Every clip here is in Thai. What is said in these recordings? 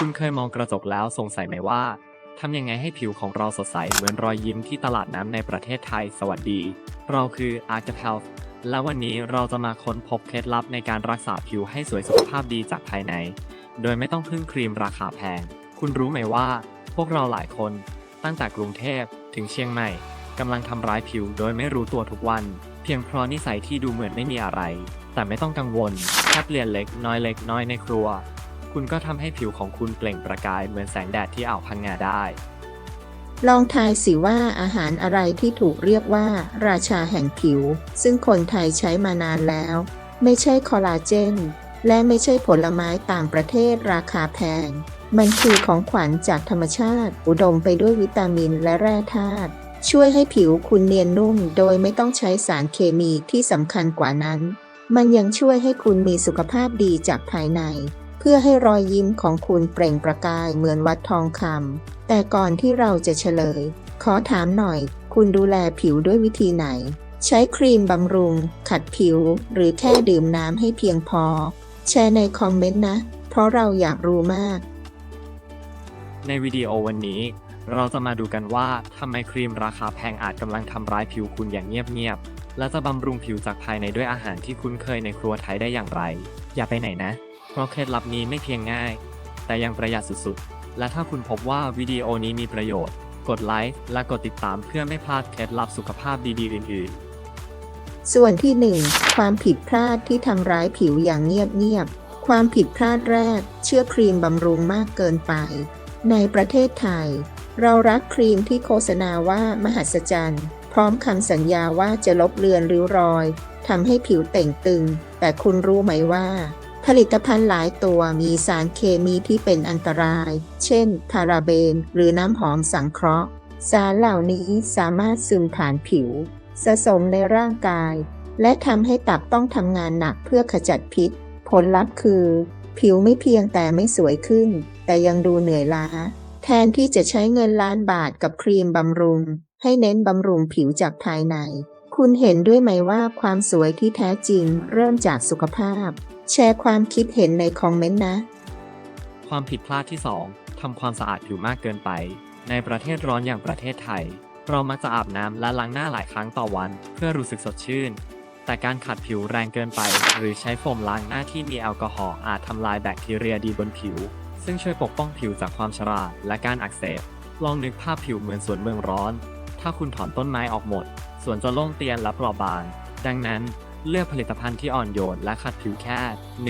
คุณเคยมองกระจกแล้วสงสัยไหมว่าทำยังไงให้ผิวของเราสดใสเหมือนรอยยิ้มที่ตลาดน้ำในประเทศไทย สวัสดี เราคือ a r c a p e l และวันนี้เราจะมาค้นพบเคล็ดลับในการรักษาผิวให้สวยสุขภาพดีจากภายใน โดยไม่ต้องพึ่งครีมราคาแพง คุณรู้ไหมว่า พวกเราหลายคน ตั้งแต่กรุงเทพถึงเชียงใหม่กำลังทำร้ายผิวโดยไม่รู้ตัวทุกวัน เพียงเพราะนิสัยที่ดูเหมือนไม่มีอะไร แต่ไม่ต้องกังวลแค่เปลี่ยนเล็กน้อยเล็กน้อยในครัว คุณก็ทำให้ผิวของคุณเปล่งประกายเหมือนแสงแดดที่อ่าวพังงาได้ ลองทายสิว่าอาหารอะไรที่ถูกเรียกว่า ราชาแห่งผิว ซึ่งคนไทยใช้มานานแล้ว ไม่ใช่คอลลาเจน และไม่ใช่ผลไม้ต่างประเทศราคาแพง มันคือของขวัญจากธรรมชาติ อุดมไปด้วยวิตามินและแร่ธาตุช่วยให้ผิวคุณเนียนนุ่มโดยไม่ต้องใช้สารเคมีที่สำคัญกว่านั้น มันยังช่วยให้คุณมีสุขภาพดีจากภายใน พื่อให้รอยยิ้มของคุณเปล่งประกายเหมือนวัดทองคำแต่ก่อนที่เราจะเฉลย ขอถามหน่อย คุณดูแลผิวด้วยวิธีไหน ใช้ครีมบำรุง ขัดผิว หรือแค่ดื่มน้ำให้เพียงพอ แชร์ในคอมเมนต์นะ เพราะเราอยากรู้มาก ในวิดีโอวันนี้ เราจะมาดูกันว่าทำไมครีมราคาแพงอาจกำลังทำร้ายผิวคุณอย่างเงียบๆและจะบำรุงผิวจากภายในด้วยอาหารที่คุ้นเคยในครัวไทยได้อย่างไร อย่าไปไหนนะ ราะเคล็ดลับนี้ไม่เพียงง่าย แต่ยังประหยัดสุดๆ และถ้าคุณพบว่าวิดีโอนี้มีประโยชน์ กดไลค์และกดติดตามเพื่อไม่พลาดเคล็ดลับสุขภาพดีๆอื่นๆ ส่วนที่ 1 ความผิดพลาดที่ทำร้ายผิวอย่างเงียบๆ ความผิดพลาดแรก เชื่อครีมบำรุงมากเกินไป ในประเทศไทย เรารักครีมที่โฆษณาว่ามหัศจรรย์ พร้อมคำสัญญาว่าจะลบเลือนริ้วรอยทำให้ผิวเต่งตึง แต่คุณรู้ไหมว่า ผลิตภัณฑ์หลายตัวมีสารเคมีที่เป็นอันตราย เช่น พาราเบน หรือน้ำหอมสังเคราะห์ สารเหล่านี้สามารถซึมผ่านผิว สะสมในร่างกาย และทำให้ตับต้องทำงานหนักเพื่อขจัดพิษ ผลลัพธ์คือ ผิวไม่เพียงแต่ไม่สวยขึ้น แต่ยังดูเหนื่อยล้า แทนที่จะใช้เงินล้านบาทกับครีมบำรุง ให้เน้นบำรุงผิวจากภายใน คุณเห็นด้วยไหมว่าความสวยที่แท้จริงเริ่มจากสุขภาพ แชร์ความคิดเห็นในคอมเมนต์นะ ความผิดพลาดที่ 2ทำความสะอาดผิวมากเกินไป ในประเทศร้อนอย่างประเทศไทย เรามักจะอาบน้ำและล้างหน้าหลายครั้งต่อวัน เพื่อรู้สึกสดชื่น แต่การขัดผิวแรงเกินไป หรือใช้โฟมล้างหน้าที่มีแอลกอฮอล์อาจทำลายแบคทีเรียดีบนผิว ซึ่งช่วยปกป้องผิวจากความชราและการอักเสบ ลองนึกภาพผิวเหมือนสวนเมืองร้อน ถ้าคุณถอนต้นไม้ออกหมด สวนจะโล่งเตียนและเปราะบาง ดังนั้น เลือกผลิตภัณฑ์ที่อ่อนโยนและขัดผิวแค่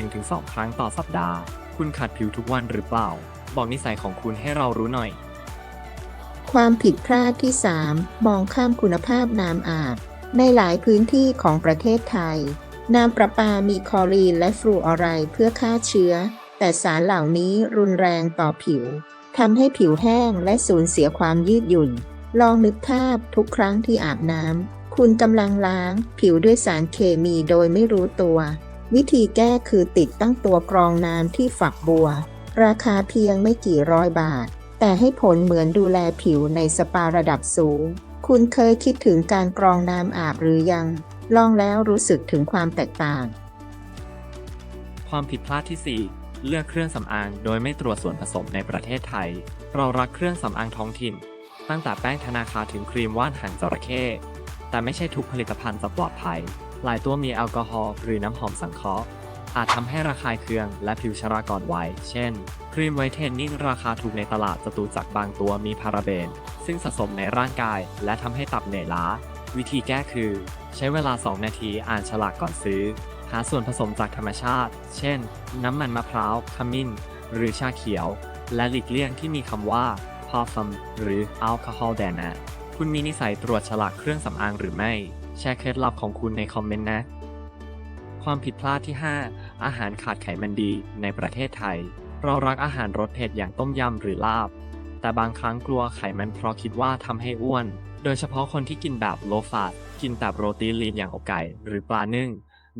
1-2 ครั้งต่อสัปดาห์ คุณขัดผิวทุกวันหรือเปล่า บอกนิสัยของคุณให้เรารู้หน่อย ความผิดพลาดที่ 3 มองข้ามคุณภาพน้ำอาบ ในหลายพื้นที่ของประเทศไทย น้ำประปามีคลอรีนและฟลูออไรด์เพื่อฆ่าเชื้อ แต่สารเหล่านี้รุนแรงต่อผิวทำให้ผิวแห้งและสูญเสียความยืดหยุ่น ลองนึกภาพทุกครั้งที่อาบน้ำ คุณกำลังล้างผิวด้วยสารเคมีโดยไม่รู้ตัว วิธีแก้คือติดตั้งตัวกรองน้ำที่ฝักบัว ราคาเพียงไม่กี่ร้อยบาท แต่ให้ผลเหมือนดูแลผิวในสปาระดับสูง คุณเคยคิดถึงการกรองน้ำอาบหรือยัง ลองแล้วรู้สึกถึงความแตกต่าง ความผิดพลาดที่ 4เลือกเครื่องสำอางโดยไม่ตรวจส่วนผสมในประเทศไทย เรารักเครื่องสำอางท้องถิ่น ตั้งแต่แป้งธนาคารถึงครีมว่านหางจระเข้ แต่ไม่ใช่ทุกผลิตภัณฑ์จะปลอดภัย หลายตัวมีแอลกอฮอล์หรือน้ำหอมสังเคราะห์ อาจทำให้ระคายเคืองและผิวชราก่อนวัยเช่น ครีมไวท์เทนนิ่งราคาถูกในตลาดจตุจักรบางตัวมีพาราเบน ซึ่งสะสมในร่างกาย และทำให้ตับเหนื่อยล้า วิธีแก้คือ ใช้เวลา 2 นาทีอ่านฉลากก่อนซื้อ หาส่วนผสมจากธรรมชาติ เช่น น้ำมันมะพร้าว ขมิ้น หรือชาเขียว และหลีกเลี่ยงที่มีคำว่า parfum หรือ alcohol d a n a คุณมีนิสัยตรวจฉลากเครื่องสำอางหรือไม่ แชร์เคล็ดลับของคุณในคอมเมนต์นะ ความผิดพลาดที่ 5 อาหารขาดไขมันดีในประเทศไทย เรารักอาหารรสเผ็ดอย่างต้มยำหรือลาบ แต่บางครั้งกลัวไขมันเพราะคิดว่าทำให้อ้วน โดยเฉพาะคนที่กินแบบโลฟาตกินแต่โปรตีนลีนอย่างอกไก่หรือปลานึ่ง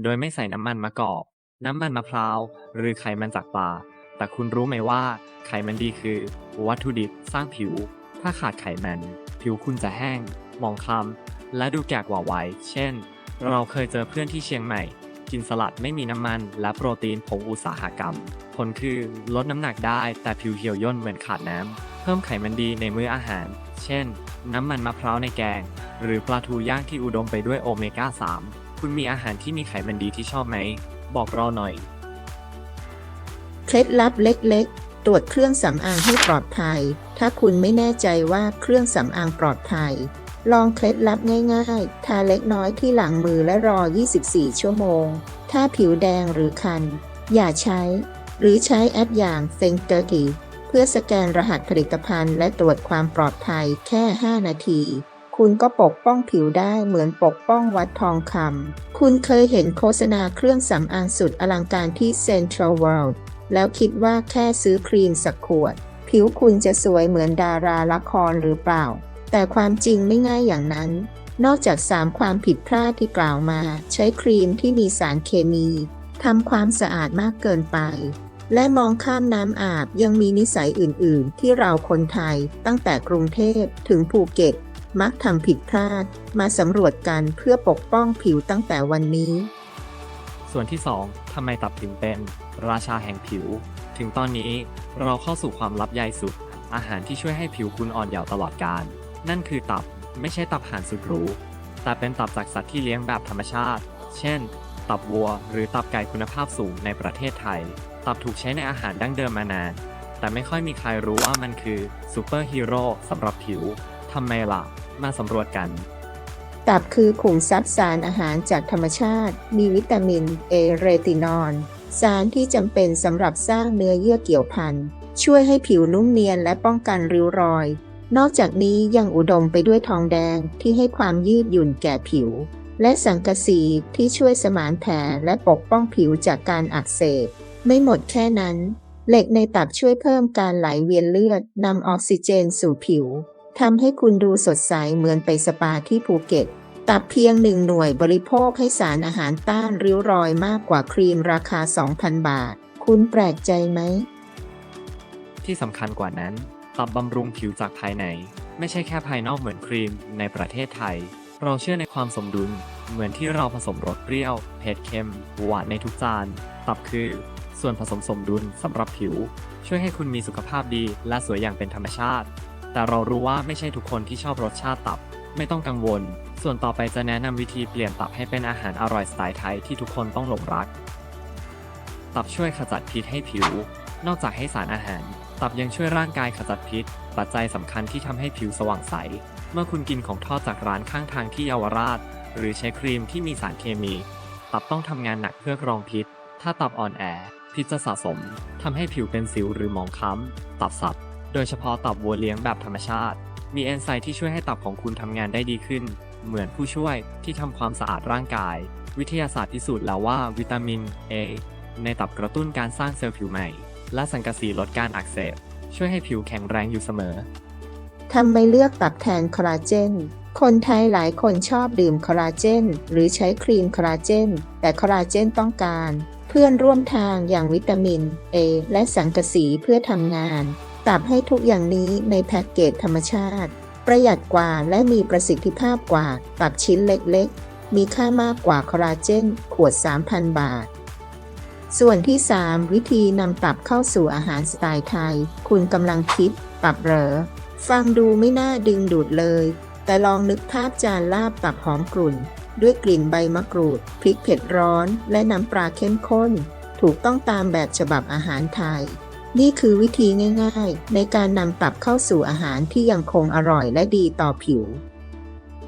โดยไม่ใส่น้ำมันมะกอก น้ำมันมะพร้าว หรือไขมันจากปลา แต่คุณรู้ไหมว่า ไขมันดีคือ วัตถุดิบสร้างผิว ถ้าขาดไขมัน ผิวคุณจะแห้งมองคล้ำ และดูแก่กว่าวัย เช่น เราเคยเจอเพื่อนที่เชียงใหม่ กินสลัดไม่มีน้ำมัน และโปรตีนผงอุตสาหกรรม ผลคือลดน้ำหนักได้แต่ผิวเหี่ยวย่นเหมือนขาดน้ำ เพิ่มไขมันดีในมื้ออาหาร เช่น น้ำมันมะพร้าวในแกง หรือปลาทูย่างที่อุดมไปด้วยโอเมก้า 3 คุณมีอาหารที่มีไขมันดีที่ชอบไหม บอกเราหน่อย เคล็ดลับเล็กๆ ตรวจเครื่องสำอางให้ปลอดภัย ถ้าคุณไม่แน่ใจว่าเครื่องสำอางปลอดภัย ลองเคล็ดลับง่ายๆ ทาเล็กน้อยที่หลังมือและรอ 24 ชั่วโมง ถ้าผิวแดงหรือคัน อย่าใช้ หรือใช้แอปอย่าง t h i n k 30เพื่อสแกนรหัสผลิตภัณฑ์ และตรวจความปลอดภัยแค่ 5 นาที คุณก็ปกป้องผิวได้เหมือนปกป้องวัดทองคำ คุณเคยเห็นโฆษณาเครื่องสำอางสุดอลังการที่ Central World แล้วคิดว่าแค่ซื้อครีมสักขวด ผิวคุณจะสวยเหมือนดาราละครหรือเปล่า แต่ความจริงไม่ง่ายอย่างนั้น นอกจาก 3 ความผิดพลาดที่กล่าวมา ใช้ครีมที่มีสารเคมีทำความสะอาดมากเกินไป และมองข้ามน้ำอาบยังมีนิสัยอื่น ๆ ที่เราคนไทยตั้งแต่กรุงเทพถึงภูเก็ตมักทำผิดพลาด มาสำรวจกันเพื่อปกป้องผิวตั้งแต่วันนี้ ส่วนที่ 2ทำไมตับถึงเป็น ราชาแห่งผิว ถึงตอนนี้เราเข้าสู่ความลับใหญ่สุด อาหารที่ช่วยให้ผิวคุณอ่อนเยาว์ตลอดกาลนั่นคือตับไม่ใช่ตับห่านสุดหรูแต่เป็นตับจากสัตว์ที่เลี้ยงแบบธรรมชาติ เช่น ตับวัว หรือตับไก่คุณภาพสูงในประเทศไทย ตับถูกใช้ในอาหารดั้งเดิมมานาน แต่ไม่ค่อยมีใครรู้ว่ามันคือซูเปอร์ฮีโร่สำหรับผิวทำไมล่ะ มาสำรวจกันตับคือขุมทรัพย์สารอาหารจากธรรมชาติ มีวิตามิน เอเรตินอล สารที่จำเป็นสำหรับสร้างเนื้อเยื่อเกี่ยวพันช่วยให้ผิวนุ่มเนียนและป้องกันริ้วรอย นอกจากนี้ยังอุดมไปด้วยทองแดงที่ให้ความยืดหยุ่นแก่ผิว และสังกะสีที่ช่วยสมานแผลและปกป้องผิวจากการอักเสบ ไม่หมดแค่นั้น เหล็กในตับช่วยเพิ่มการไหลเวียนเลือดนำออกซิเจนสู่ผิวทำให้คุณดูสดใสเหมือนไปสปาที่ภูเก็ต ตับเพียงหนึ่งหน่วยบริโภคให้สารอาหารต้านริ้วรอยมากกว่าครีมราคา 2,000 บาท คุณแปลกใจไหม ที่สำคัญกว่านั้น ตับบำรุงผิวจากภายใน ไม่ใช่แค่ภายนอกเหมือนครีมในประเทศไทย เราเชื่อในความสมดุล เหมือนที่เราผสมรสเปรี้ยว เผ็ดเค็ม หวานในทุกจาน ตับคือ ส่วนผสมสมดุลสำหรับผิว ช่วยให้คุณมีสุขภาพดีและสวยอย่างเป็นธรรมชาติ แต่เรารู้ว่าไม่ใช่ทุกคนที่ชอบรสชาติตับ ไม่ต้องกังวล ส่วนต่อไปจะแนะนำวิธีเปลี่ยนตับให้เป็นอาหารอร่อยสไตล์ไทยที่ทุกคนต้องหลงรัก ตับช่วยขจัดพิษให้ผิว นอกจากให้สารอาหาร ตับยังช่วยร่างกายขจัดพิษ ปัจจัยสำคัญที่ทำให้ผิวสว่างใส เมื่อคุณกินของทอดจากร้านข้างทางที่เยาวราช หรือใช้ครีมที่มีสารเคมี ตับต้องทำงานหนักเพื่อกรองพิษ ถ้าตับอ่อนแอ พิษจะสะสมทำให้ผิวเป็นสิวหรือหมองคล้ำตับสับโดยเฉพาะตับวัวเลี้ยงแบบธรรมชาติ มีเอนไซม์ที่ช่วยให้ตับของคุณทำงานได้ดีขึ้น เหมือนผู้ช่วยที่ทำความสะอาดร่างกาย วิทยาศาสตร์พิสูจน์แล้วว่าวิตามิน A ในตับกระตุ้นการสร้างเซลล์ผิวใหม่ และสังกะสีลดการอักเสบ ช่วยให้ผิวแข็งแรงอยู่เสมอทำไมเลือกตับแทนคอลลาเจน คนไทยหลายคนชอบดื่มคอลลาเจน หรือใช้ครีมคอลลาเจน แต่คอลลาเจนต้องการ เพื่อนร่วมทางอย่างวิตามิน A และสังกะสีเพื่อทำงาน ตับให้ทุกอย่างนี้ในแพ็กเกจธรรมชาติ ประหยัดกว่าและมีประสิทธิภาพกว่าตับชิ้นเล็กๆ มีค่ามากกว่าคอลลาเจน ขวด 3,000 บาท ส่วนที่ 3 วิธีนำตับเข้าสู่อาหารสไตล์ไทย คุณกำลังคิดตับเหรอ ฟังดูไม่น่าดึงดูดเลย แต่ลองนึกภาพจานลาบตับหอมกลุ่น ด้วยกลิ่นใบมะกรูด พริกเผ็ดร้อน และน้ำปลาเข้มข้น ถูกต้องตามแบบฉบับอาหารไทย นี่คือวิธีง่ายๆ ในการนำตับเข้าสู่อาหารที่ยังคงอร่อยและดีต่อผิว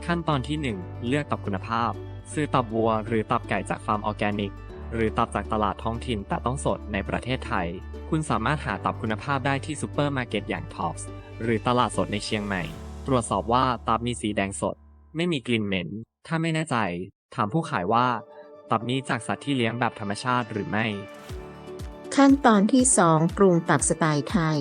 ขั้นตอนที่ 1 เลือกตับคุณภาพ ซื้อตับวัวหรือตับไก่จากฟาร์มออร์แกนิก หรือตับจากตลาดท้องถิ่นแต่ต้องสดในประเทศไทย คุณสามารถหาตับคุณภาพได้ที่ซูเปอร์มาร์เก็ตอย่างท็อปส์หรือตลาดสดในเชียงใหม่ ตรวจสอบว่าตับมีสีแดงสด ไม่มีกลิ่นเหม็น ถ้าไม่แน่ใจ ถามผู้ขายว่า ตับนี้จากสัตว์ที่เลี้ยงแบบธรรมชาติหรือไม่ ขั้นตอนที่ 2 ปรุงตับสไตล์ไทย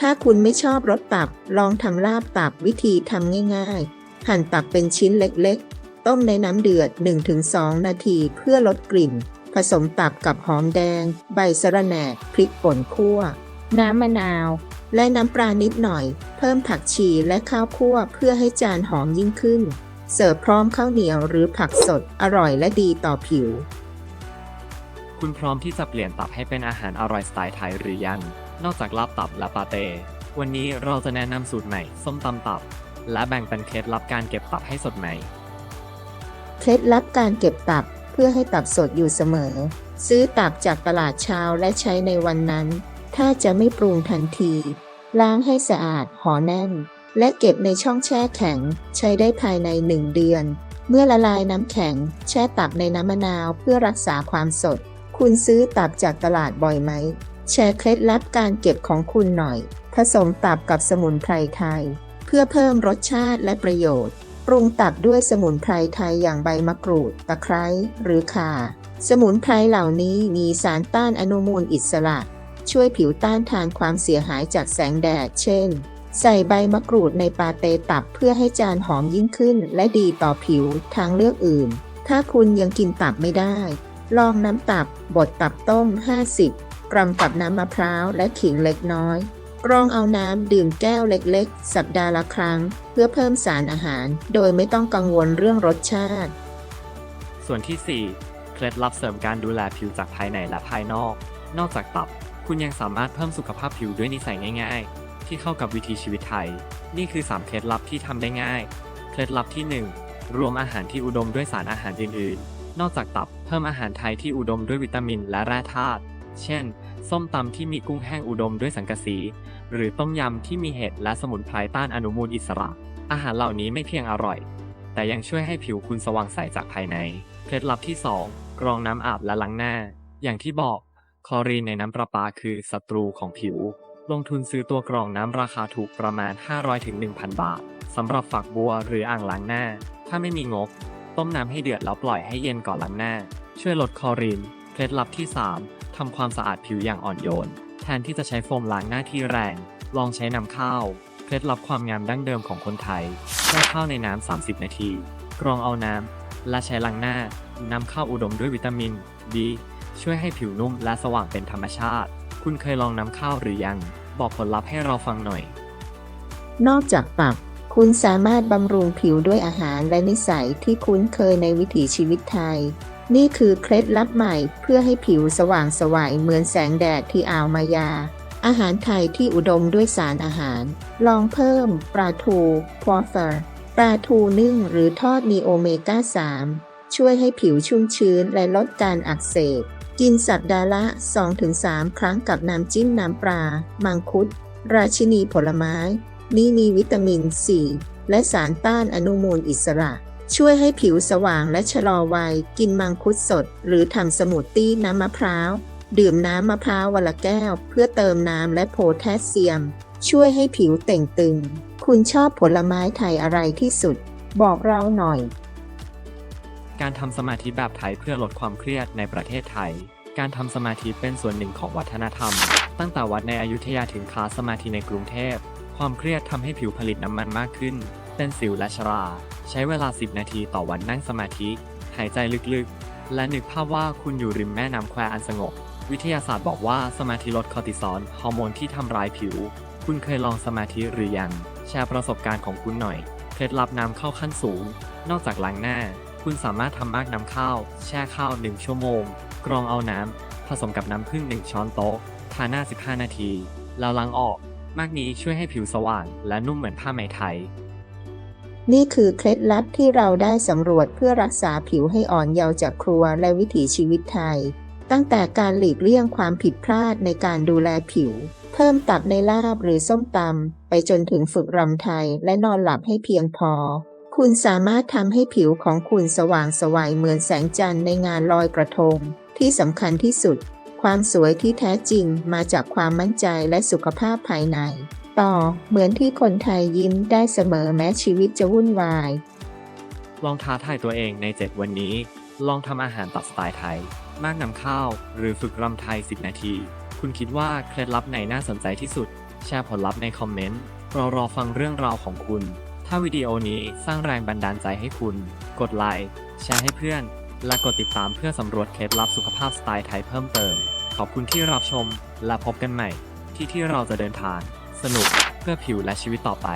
ถ้าคุณไม่ชอบรสตับ ลองทำลาบตับวิธีทำง่าย ๆ หั่นตับเป็นชิ้นเล็กๆ ต้มในน้ำเดือด 1-2 นาทีเพื่อลดกลิ่น ผสมตับกับหอมแดง ใบสะระแหน่พริกป่นคั่ว น้ำมะนาว และน้ำปลานิดหน่อย เพิ่มผักชีและข้าวคั่วเพื่อให้จานหอมยิ่งขึ้น เสิร์ฟพร้อมข้าวเหนียวหรือผักสดอร่อยและดีต่อผิว คุณพร้อมที่จะเปลี่ยนตับให้เป็นอาหารอร่อยสไตล์ไทยหรือยัง นอกจากลาบตับและปาเต้วันนี้เราจะแนะนำสูตรใหม่ส้มตำตับ และแบ่งเป็นเคล็ดลับการเก็บตับให้สดใหม่ เคล็ดลับการเก็บตับเพื่อให้ตับสดอยู่เสมอ ซื้อตับจากตลาดเช้าและใช้ในวันนั้น ถ้าจะไม่ปรุงทันที ล้างให้สะอาดห่อแน่น และเก็บในช่องแช่แข็ง ใช้ได้ภายใน 1 เดือน เมื่อละลายน้ำแข็ง แช่ตับในน้ำมะนาวเพื่อรักษาความสด คุณซื้อตับจากตลาดบ่อยไหม แชร์เคล็ดลับการเก็บของคุณหน่อย ผสมตับกับสมุนไพรไทย เพื่อเพิ่มรสชาติและประโยชน์ ปรุงตับด้วยสมุนไพรไทยอย่างใบมะกรูด ตะไคร้หรือข่า สมุนไพรเหล่านี้มีสารต้านอนุมูลอิสระ ช่วยผิวต้านทานความเสียหายจากแสงแดด เช่น ใส่ใบมะกรูดในปาเตตับเพื่อให้จานหอมยิ่งขึ้น และดีต่อผิวทางเลือกอื่น ถ้าคุณยังกินตับไม่ได้ ลองน้ำตับบดตับต้ม 50 กรัมกับน้ำมะพร้าวและขิงเล็กน้อย กรองเอาน้ำดื่มแก้วเล็กๆ สัปดาห์ละครั้ง เพื่อเพิ่มสารอาหาร โดยไม่ต้องกังวลเรื่องรสชาติ ส่วนที่ 4 เคล็ดลับเสริมการดูแลผิวจากภายในและภายนอก นอกจากตับ คุณยังสามารถเพิ่มสุขภาพผิวด้วยนิสัยง่ายๆ ที่เข้ากับวิถีชีวิตไทย นี่คือ 3 เคล็ดลับที่ทำได้ง่าย เคล็ดลับที่ 1 รวมอาหารที่อุดมด้วยสารอาหารอื่นๆ นอกจากตับเพิ่มอาหารไทยที่อุดมด้วยวิตามินและแร่ธาตุ เช่น ส้มตำที่มีกุ้งแห้งอุดมด้วยสังกะสี หรือต้มยำที่มีเห็ดและสมุนไพรต้านอนุมูลอิสระ อาหารเหล่านี้ไม่เพียงอร่อย แต่ยังช่วยให้ผิวคุณสว่างใสจากภายใน เคล็ดลับที่ 2 กรองน้ำอาบและล้างหน้า อย่างที่บอก คลอรีนในน้ำประปาคือศัตรูของผิว ลงทุนซื้อตัวกรองน้ำราคาถูกประมาณ 500-1,000 บาทสำหรับฝักบัวหรืออ่างล้างหน้า ถ้าไม่มีงบ ต้มน้ำให้เดือดแล้วปล่อยให้เย็นก่อนล้างหน้า ช่วยลดคอรีน เคล็ดลับที่ 3ทำความสะอาดผิวอย่างอ่อนโยน แทนที่จะใช้โฟมล้างหน้าที่แรง ลองใช้น้ำข้าว เคล็ดลับความงามดั้งเดิมของคนไทยแช่ข้าวในน้ำ 30 นาที กรองเอาน้ำ และใช้ล้างหน้า น้ำข้าวอุดมด้วยวิตามิน B ช่วยให้ผิวนุ่มและสว่างเป็นธรรมชาติ คุณเคยลองน้ำข้าวหรือยัง บอกผลลัพธ์ให้เราฟังหน่อย นอกจากตับ คุณสามารถบำรุงผิวด้วยอาหารและนิสัยที่คุ้นเคยในวิถีชีวิตไทย นี่คือเคล็ดลับใหม่เพื่อให้ผิวสว่างสวยเหมือนแสงแดดที่อ่าวมายา อาหารไทยที่อุดมด้วยสารอาหาร ลองเพิ่มปลาทูควอเฟอร์ปลาทูนึ่งหรือทอดมีโอเมก้า 3 ช่วยให้ผิวชุ่มชื้นและลดการอักเสบ กินสัปดาห์ละ 2-3 ครั้งกับน้ำจิ้มน้ำปลา มังคุด ราชินีผลไม้ นี่มีวิตามิน C และสารต้านอนุมูลอิสระ ช่วยให้ผิวสว่างและชะลอวัย กินมังคุดสด หรือทำสมูทตี้น้ำมะพร้าว ดื่มน้ำมะพร้าววันละแก้ว เพื่อเติมน้ำและโพแทสเซียม ช่วยให้ผิวเต่งตึง คุณชอบผลไม้ไทยอะไรที่สุด บอกเราหน่อย การทำสมาธิแบบไทยเพื่อลดความเครียดในประเทศไทยการทำสมาธิเป็นส่วนหนึ่งของวัฒนธรรม ตั้งแต่วัดในอยุธยาถึงคลาสสมาธิในกรุงเทพ ความเครียดทำให้ผิวผลิตน้ำมันมากขึ้น เป็นสิวและชรา ใช้เวลา 10 นาทีต่อวันนั่งสมาธิ หายใจลึกๆ และนึกภาพว่าคุณอยู่ริมแม่น้ำแควอันสงบ วิทยาศาสตร์บอกว่าสมาธิลดคอร์ติซอลฮอร์โมนที่ทำร้ายผิว คุณเคยลองสมาธิหรือยัง แชร์ประสบการณ์ของคุณหน่อย เคล็ดลับน้ำเข้าขั้นสูง นอกจากล้างหน้า คุณสามารถทำมากน้ำข้าว แช่ข้าว 1 ชั่วโมง กรองเอาน้ำผสมกับน้ำผึ้ง1ช้อนโต๊ะทาหน้า 15 นาที แล้วล้างออก มากนี้ช่วยให้ผิวสว่างและนุ่มเหมือนผ้าไหมไทย นี่คือเคล็ดลับที่เราได้สำรวจเพื่อรักษาผิวให้อ่อนเยาว์จากครัวและวิถีชีวิตไทย ตั้งแต่การหลีกเลี่ยงความผิดพลาดในการดูแลผิว เพิ่มตับในลาบหรือส้มตำไปจนถึงฝึกรำไทยและนอนหลับให้เพียงพอ คุณสามารถทำให้ผิวของคุณสว่างสวัยเหมือนแสงจันทร์ในงานลอยกระทง ที่สำคัญที่สุด ความสวยที่แท้จริงมาจากความมั่นใจและสุขภาพภายใน ต่อเหมือนที่คนไทยยิ้มได้เสมอแม้ชีวิตจะวุ่นวาย ลองท้าทายตัวเองใน 7 วันนี้ ลองทำอาหารตัดสไตล์ไทย มากนำข้าว หรือฝึกรำไทย 10 นาที คุณคิดว่าเคล็ดลับไหนน่าสนใจที่สุด แชร์ผลลัพธ์ในคอมเมนต์เรารอฟังเรื่องราวของคุณ ถ้าวิดีโอนี้สร้างแรงบันดาลใจให้คุณ กดไลค์แชร์ให้เพื่อน และกดติดตามเพื่อสำรวจเคล็ดลับสุขภาพสไตล์ไทยเพิ่มเติม ขอบคุณที่รับชมและพบกันใหม่ ที่ที่เราจะเดินทาง สนุกเพื่อผิวและชีวิตต่อไป